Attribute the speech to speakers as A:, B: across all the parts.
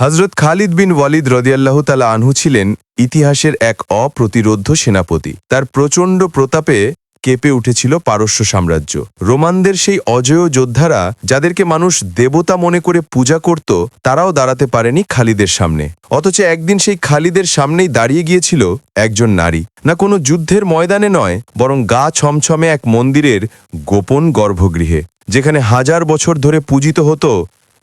A: হজরত খালিদ বিন ওয়ালিদ রদিয়াল্লাহ তালা আনহু ছিলেন ইতিহাসের এক অপ্রতিরোধ্য সেনাপতি। তার প্রচণ্ড প্রতাপে কেঁপে উঠেছিল পারস্য সাম্রাজ্য। রোমানদের সেই অজেয় যোদ্ধারা, যাদেরকে মানুষ দেবতা মনে করে পূজা করত, তারাও দাঁড়াতে পারেনি খালিদের সামনে। অথচ একদিন সেই খালিদের সামনেই দাঁড়িয়ে গিয়েছিল একজন নারী। না কোনো যুদ্ধের ময়দানে নয়, বরং গা ছমছমে এক মন্দিরের গোপন গর্ভগৃহে, যেখানে হাজার বছর ধরে পূজিত হতো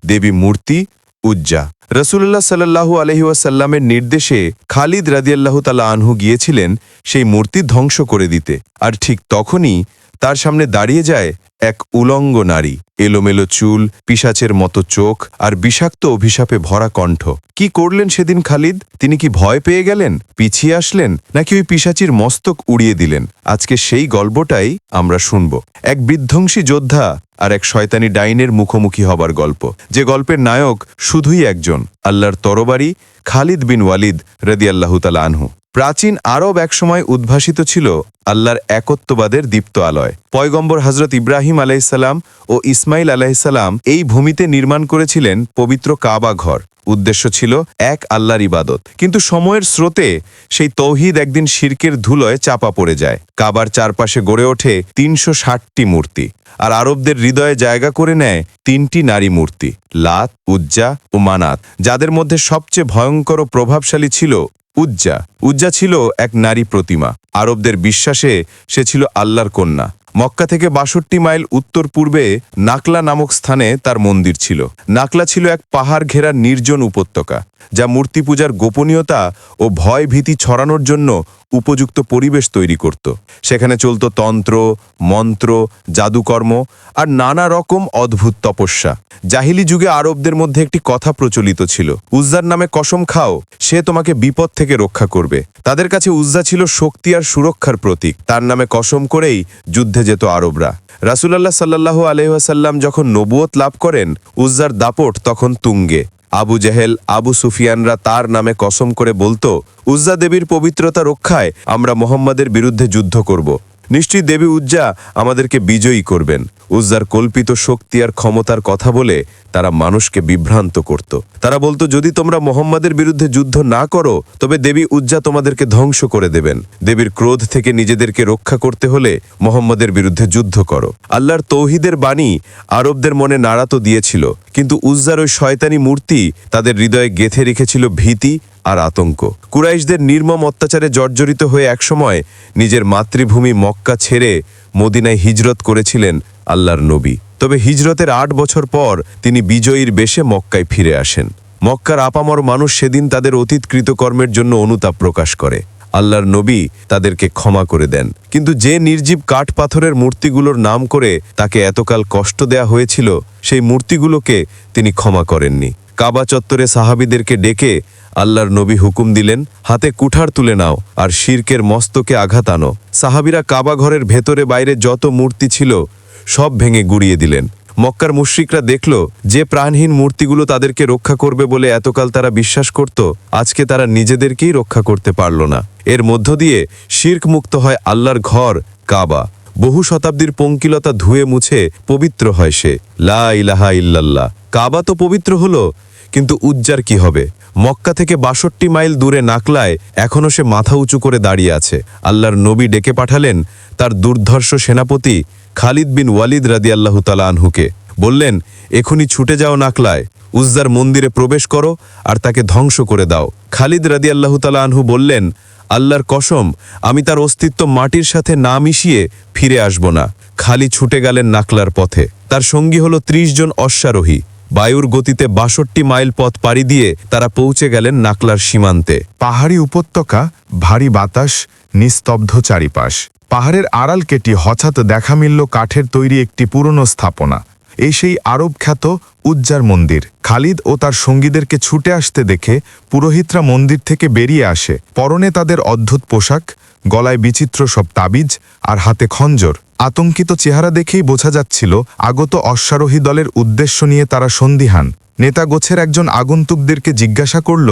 A: দেবী মূর্তি উজ্জা। রসুল্লাহ সাল্লাহু আলহিউসাল্লামের নির্দেশে খালিদ রাদিয়াল্লাহু তালা আনহু গিয়েছিলেন সেই মূর্তি ধ্বংস করে দিতে। আর ঠিক তখনই তার সামনে দাঁড়িয়ে যায় এক উলঙ্গ নারী, এলোমেলো চুল পিসাচের মতো চোখ আর বিষাক্ত অভিশাপে ভরা কণ্ঠ। কি করলেন সেদিন খালিদ? তিনি কি ভয় পেয়ে গেলেন? পিছিয়ে আসলেন? নাকি ওই পিসাচির মস্তক উড়িয়ে দিলেন? আজকে সেই গল্পটাই আমরা শুনব। এক বিধ্বংসী যোদ্ধা আর এক শয়তানি ডাইনের মুখোমুখি হবার গল্প। যে গল্পের নায়ক শুধুই একজন, আল্লাহর তরবারি খালিদ বিন ওয়ালিদ রদিয়াল্লাহু তালা আনহু। প্রাচীন আরব একসময় উদ্ভাসিত ছিল আল্লাহর একত্ববাদের দীপ্ত আলয়। পয়গম্বর হজরত ইব্রাহিম আলাইসাল্লাম ও ইসমাইল আলাইসাল্লাম এই ভূমিতে নির্মাণ করেছিলেন পবিত্র কাবা ঘর। উদ্দেশ্য ছিল এক, আল্লাহর ইবাদত। কিন্তু সময়ের স্রোতে সেই তৌহিদ একদিন শির্কের ধুলোয় চাপা পড়ে যায়। কাবার চারপাশে গড়ে ওঠে তিনশো ষাটটি মূর্তি আর আরবদের হৃদয়ে জায়গা করে নেয় তিনটি নারী মূর্তি, লাত, উজ্জা ও মানাত, যাদের মধ্যে সবচেয়ে ভয়ঙ্কর ও প্রভাবশালী ছিল উজ্জা। উজ্জা ছিল এক নারী প্রতিমা। আরবদের বিশ্বাসে সে ছিল আল্লাহর কন্যা। মক্কা থেকে বাষট্টি মাইল উত্তর পূর্বে নাকলা নামক স্থানে তার মন্দির ছিল। নাকলা ছিল এক পাহাড় ঘেরা নির্জন উপত্যকা, যা মূর্তি পূজার গোপনীয়তা ও ভয় ভীতি ছড়ানোর জন্য উপযুক্ত পরিবেশ তৈরি করত। সেখানে চলত তন্ত্র, মন্ত্র, জাদুকর্ম আর নানা রকম অদ্ভুত তপস্যা। জাহিলি যুগে আরবদের মধ্যে একটি কথা প্রচলিত ছিল, উজ্জার নামে কসম খাও, সে তোমাকে বিপদ থেকে রক্ষা করবে। তাদের কাছে উজ্জা ছিল শক্তি আর সুরক্ষার প্রতীক। তার নামে কসম করেই যুদ্ধে যেত আরবরা। রাসুলাল্লাহ সাল্লাহ আলহাসাল্লাম যখন নবুয়ত লাভ করেন, উজ্জার দাপট তখন তুঙ্গে। আবু জেহেল, আবু সুফিয়ানরা তার নামে কসম করে বলতো, উজ্জা দেবীর পবিত্রতা রক্ষায় আমরা মোহাম্মদের বিরুদ্ধে যুদ্ধ করব। নিশ্চয়ই দেবী উজ্জা আমাদেরকে বিজয়ী করবেন। উজ্জার কল্পিত শক্তি আর ক্ষমতার কথা বলে তারা মানুষকে বিভ্রান্ত করত। তারা বলতো, যদি তোমরা মোহাম্মদের বিরুদ্ধে যুদ্ধ না করো, তবে দেবী উজ্জা তোমাদেরকে ধ্বংস করে দেবেন। দেবীর ক্রোধ থেকে নিজেদেরকে রক্ষা করতে হলে মোহাম্মদের বিরুদ্ধে যুদ্ধ করো। আল্লাহর তৌহিদের বাণী আরবদের মনে নাড়া তো দিয়েছিল, কিন্তু উজ্জার ওই শয়তানি মূর্তি তাদের হৃদয়ে গেথে রেখেছিল ভীতি আর আতঙ্ক। কুরাইশদের নির্মম অত্যাচারে জর্জরিত হয়ে একসময় নিজের মাতৃভূমি মক্কা ছেড়ে মদিনায় হিজরত করেছিলেন আল্লাহর নবী। তবে হিজরতের আট বছর পর তিনি বিজয়ীর বেশে মক্কায় ফিরে আসেন। মক্কার আপামর মানুষ সেদিন তাদের অতীত কৃতকর্মের জন্য অনুতাপ প্রকাশ করে। আল্লাহর নবী তাদেরকে ক্ষমা করে দেন। কিন্তু যে নির্জীব কাঠ পাথরের মূর্তিগুলোর নাম করে তাকে এতকাল কষ্ট দেয়া হয়েছিল, সেই মূর্তিগুলোকে তিনি ক্ষমা করেননি। কাবা চত্বরে সাহাবিদেরকে ডেকে আল্লাহর নবী হুকুম দিলেন, হাতে কুঠার তুলে নাও আর শির্কের মস্তকে আঘাত আনো। সাহাবিরা কাবা ঘরের ভেতরে বাইরে যত মূর্তি ছিল সব ভেঙে গুড়িয়ে দিলেন। মক্কার মুশ্রিকরা দেখল যে প্রাণহীন মূর্তিগুলো তাদেরকে রক্ষা করবে বলে এতকাল তারা বিশ্বাস করত, আজকে তারা নিজেদেরকেই রক্ষা করতে পারল না। এর মধ্য দিয়ে শির্ক মুক্ত হয় আল্লাহর ঘর, কাবা। বহু শতাব্দীর পঙ্কিলতা ধুয়ে মুছে পবিত্র হয় সে। লা ইলাহা ইল্লাল্লাহ। কাবা তো পবিত্র হলো কিন্তু উজ্জার কি হবে? মক্কা থেকে বাষট্টি মাইল দূরে নাকলায় এখনও সে মাথা উঁচু করে দাঁড়িয়ে আছে। আল্লাহর নবী ডেকে পাঠালেন তার দুর্ধর্ষ সেনাপতি খালিদ বিন ওয়ালিদ রাদি আল্লাহ আনহুকে। বললেন এখনই ছুটে যাও নাকলায়। উজ্জার মন্দিরে প্রবেশ করো আর তাকে ধ্বংস করে দাও। খালিদ রাদি আল্লাহ আনহু বললেন, আল্লাহর কসম, আমি তার অস্তিত্ব মাটির সাথে না মিশিয়ে ফিরে আসব না। খালি ছুটে গেলেন নাকলার পথে। তার সঙ্গী হল ত্রিশ জন অশ্বারোহী। বায়ুর গতিতে বাষট্টি মাইল পথ পাড়ি দিয়ে তারা পৌঁছে গেলেন নাকলার সীমান্তে।
B: পাহাড়ি উপত্যকা, ভারী বাতাস, নিস্তব্ধ চারিপাশ। পাহাড়ের আড়াল কেটি হঠাৎ দেখা মিলল কাঠের তৈরি একটি পুরনো স্থাপনা। এই সেই আরব খ্যাত উজ্জার মন্দির। খালিদ ও তার সঙ্গীদেরকে ছুটে আসতে দেখে পুরোহিতরা মন্দির থেকে বেরিয়ে আসে। পরনে তাদের অদ্ভুত পোশাক, গলায় বিচিত্র সব তাবিজ আর হাতে খঞ্জর। আতঙ্কিত চেহারা দেখেই বোঝা যাচ্ছিল, আগত অশ্বারোহী দলের উদ্দেশ্য নিয়ে তারা সন্দিহান। নেতা গোছের একজন আগন্তুকদেরকে জিজ্ঞাসা করল,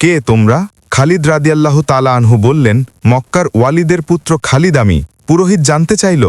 B: কে তোমরা? খালিদ রাদিয়াল্লাহ তালা আনহু বললেন, মক্কার ওয়ালিদের পুত্র খালিদ আমি। পুরোহিত জানতে চাইল,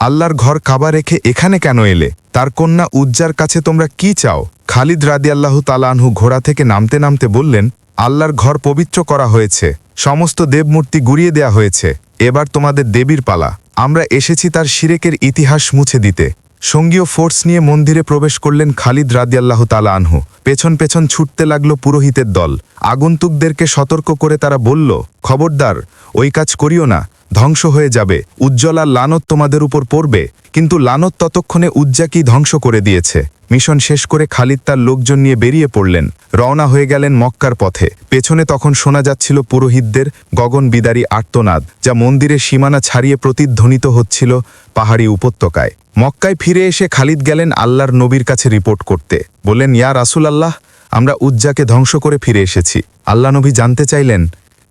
B: আল্লাহর ঘর কাবা রেখে এখানে কেন এলে? তার কন্যা উজ্জার কাছে তোমরা কি চাও? খালিদ রাদিয়াল্লাহু তালানহু ঘোড়া থেকে নামতে নামতে বললেন, আল্লাহর ঘর পবিত্র করা হয়েছে। সমস্ত দেবমূর্তি গুড়িয়ে দেয়া হয়েছে। এবার তোমাদের দেবীর পালা। আমরা এসেছি তার শিরেকের ইতিহাস মুছে দিতে। সঙ্গীয় ফোর্স নিয়ে মন্দিরে প্রবেশ করলেন খালিদ রাদিয়াল্লাহ তালা আনহু। পেছন পেছন ছুটতে লাগল পুরোহিতের দল। আগন্তুকদেরকে সতর্ক করে তারা বলল, খবরদার, ওই কাজ করিও না। ধ্বংস হয়ে যাবে। উজ্জ্বলা লানত তোমাদের উপর পড়বে, কিন্তু লানত ততক্ষণে উজ্জাকি ধ্বংস করে দিয়েছে। মিশন শেষ করে খালিদ তার লোকজন নিয়ে বেরিয়ে পড়লেন। রওনা হয়ে গেলেন মক্কার পথে। পেছনে তখন শোনা যাচ্ছিল পুরোহিতদের গগন বিদারী আর্তনাদ, যা মন্দিরের সীমানা ছাড়িয়ে প্রতিধ্বনিত হচ্ছিল পাহাড়ি উপত্যকায়। মক্কায় ফিরে এসে খালিদ গেলেন আল্লাহর নবীর কাছে রিপোর্ট করতে। বললেন, ইয়া রাসুল আল্লাহ আমরা উজ্জাকে ধ্বংস করে ফিরে এসেছি। আল্লাহ নবী জানতে চাইলেন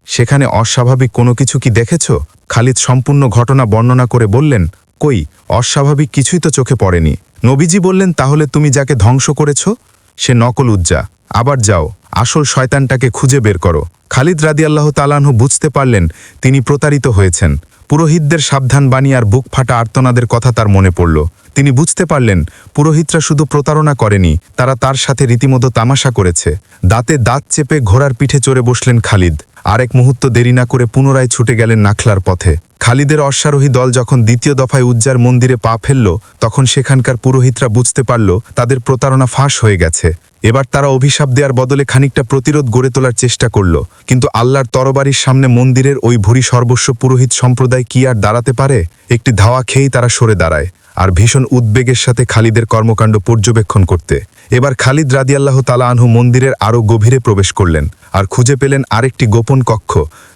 B: সেখানে অস্বাভাবিক কোনো কিছু কি দেখেছ? খালিদ সম্পূর্ণ ঘটনা বর্ণনা করে বললেন, কই, অস্বাভাবিক কিছুই তো চোখে পড়েনি। নবীজি বললেন, তাহলে তুমি যাকে ধ্বংস করেছ? সে নকল উজ্জা। আবার যাও, আসল শয়তানটাকে খুঁজে বের করো। খালিদ রাদি আল্লাহ তালানহু বুঝতে পারলেন, তিনি প্রতারিত হয়েছেন। পুরোহিতদের সাবধান বাণী আর বুক ফাটা আর্তনাদের কথা তার মনে পড়ল। তিনি বুঝতে পারলেন, পুরোহিতরা শুধু প্রতারণা করেনি, তারা তার সাথে রীতিমতো তামাশা করেছে। দাঁতে দাঁত চেপে ঘোড়ার পিঠে চড়ে বসলেন খালিদ। আরেক মুহূর্ত দেরি না করে পুনরায় ছুটে গেলেন নাখলার পথে। খালিদের অশ্বারোহী দল যখন দ্বিতীয় দফায় উজ্জার মন্দিরে পা ফেলল, তখন সেখানকার পুরোহিতরা বুঝতে পারল, তাদের প্রতারণা ফাঁস হয়ে গেছে। এবার তারা অভিশাপ দেওয়ার বদলে খানিকটা প্রতিরোধ গড়ে তোলার চেষ্টা করল। কিন্তু আল্লাহর তরবারির সামনে মন্দিরের ওই ভুরি সর্বস্ব পুরোহিত সম্প্রদায় কি আর দাঁড়াতে পারে? একটি ধাওয়া খেয়েই তারা সরে দাঁড়ায়। আর ভীষণ উদ্বেগের সাথে খালিদের কর্মকাণ্ড পর্যবেক্ষণ করতে। এবার খালিদ রাদিয়াল্লাহ তালা আনহু মন্দিরের আরও গভীরে প্রবেশ করলেন আর খুঁজে পেলেন আরেকটি গোপন কক্ষ,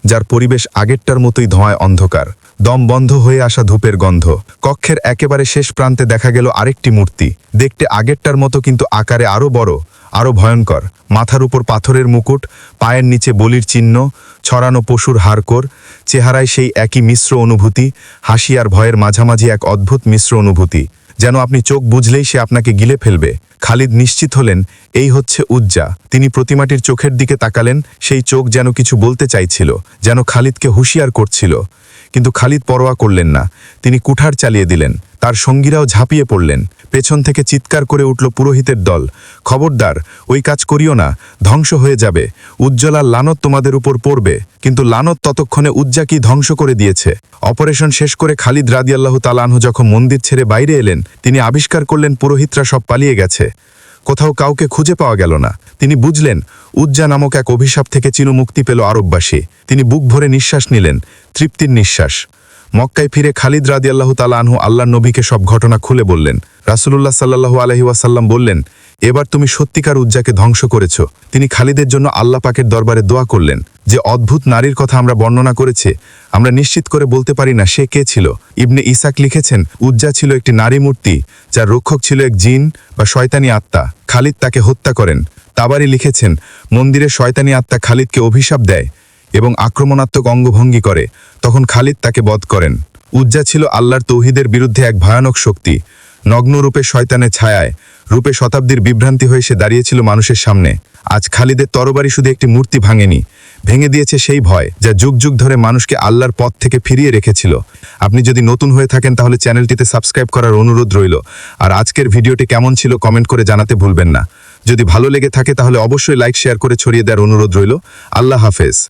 B: যার পরিবেশ আগেরটার মতোই ধোঁয়ায় অন্ধকার। দম বন্ধ হয়ে আসা ধূপের গন্ধ। কক্ষের একেবারে শেষ প্রান্তে দেখা গেল আরেকটি মূর্তি। দেখতে আগেরটার মতো কিন্তু আকারে আরও বড় আরও ভয়ঙ্কর। মাথার উপর পাথরের মুকুট, পায়ের নিচে বলির চিহ্ন, ছড়ানো পশুর হাড়কোর চেহারায় সেই একই মিশ্র অনুভূতি, হাসি আর ভয়ের মাঝামাঝি এক অদ্ভুত মিশ্র অনুভূতি। যেন আপনি চোখ বুঝলেই সে আপনাকে গিলে ফেলবে। খালিদ নিশ্চিত হলেন, এই হচ্ছে উজ্জা। তিনি প্রতিমাটির চোখের দিকে তাকালেন, সেই চোখ যেন কিছু বলতে চাইছিল, যেন খালিদকে হুঁশিয়ার করছিল। কিন্তু খালিদ পরোয়া করলেন না। তিনি কুঠার চালিয়ে দিলেন। তার সঙ্গীরাও ঝাঁপিয়ে পড়লেন। পেছন থেকে চিৎকার করে উঠল পুরোহিতের দল। খবরদার, ওই কাজ করিও না, ধ্বংস হয়ে যাবে। উজ্জ্বলার লানত তোমাদের উপর পড়বে, কিন্তু লানত ততক্ষণে উজ্জাকি ধ্বংস করে দিয়েছে। অপারেশন শেষ করে খালিদ রাদিয়াল্লাহ তালানহ যখন মন্দির ছেড়ে বাইরে এলেন, তিনি আবিষ্কার করলেন পুরোহিতরা সব পালিয়ে গেছে। কোথাও কাউকে খুঁজে পাওয়া গেল না। তিনি বুঝলেন, উজ্জা নামক এক অভিশাপ থেকে চিনু মুক্তি পেল আরববাসী। তিনি বুক ভরে নিঃশ্বাস নিলেন, তৃপ্তির নিঃশ্বাস। মক্কায় ফিরে খালিদ রাদি আল্লাহ তালাহু আল্লাহ নবীকে সব ঘটনা খুলে বললেন। রাসুলুল্লাহ সাল্লাহু আলহি ওয়াসাল্লাম বললেন, এবার তুমি সত্যিকার উজ্জাকে ধ্বংস করেছ। তিনি খালিদের জন্য আল্লাহ পাকের দরবারে দোয়া করলেন যে, অদ্ভুত নারীর কথা আমরা বর্ণনা করেছি। আমরা নিশ্চিত করে বলতে পারি না সে কে ছিল। ইবনে ইসাক লিখেছেন, উজ্জা ছিল একটি নারী মূর্তি, যার রক্ষক ছিল এক জিন বা শয়তানি আত্মা। খালিদ তাকে হত্যা করেন। তাবারি লিখেছেন, মন্দিরে শয়তানি আত্মা খালিদকে অভিশাপ দেয়। এবং আক্রমণাত্মক অঙ্গভঙ্গি করে, তখন খালিদ তাকে বধ করেন। উজ্জা ছিল আল্লাহর তৌহিদের বিরুদ্ধে এক ভয়ানক শক্তি। নগ্ন রূপে শয়তানের ছায়ায়, রূপে শতাব্দীর বিভ্রান্তি হয়ে সে দাঁড়িয়েছিল মানুষের সামনে। আজ খালিদের তরবারি শুধু একটি মূর্তি ভাঙেনি, ভেঙে দিয়েছে সেই ভয় যা যুগ যুগ ধরে মানুষকে আল্লাহর পথ থেকে ফিরিয়ে রেখেছিল। আপনি যদি নতুন হয়ে থাকেন তাহলে চ্যানেলটিতে সাবস্ক্রাইব করার অনুরোধ রইল। আর আজকের ভিডিওটি কেমন ছিল কমেন্ট করে জানাতে ভুলবেন না। যদি ভালো লেগে থাকে তাহলে অবশ্যই লাইক, শেয়ার করে ছড়িয়ে দেওয়ার অনুরোধ রইল। আল্লাহ হাফেজ।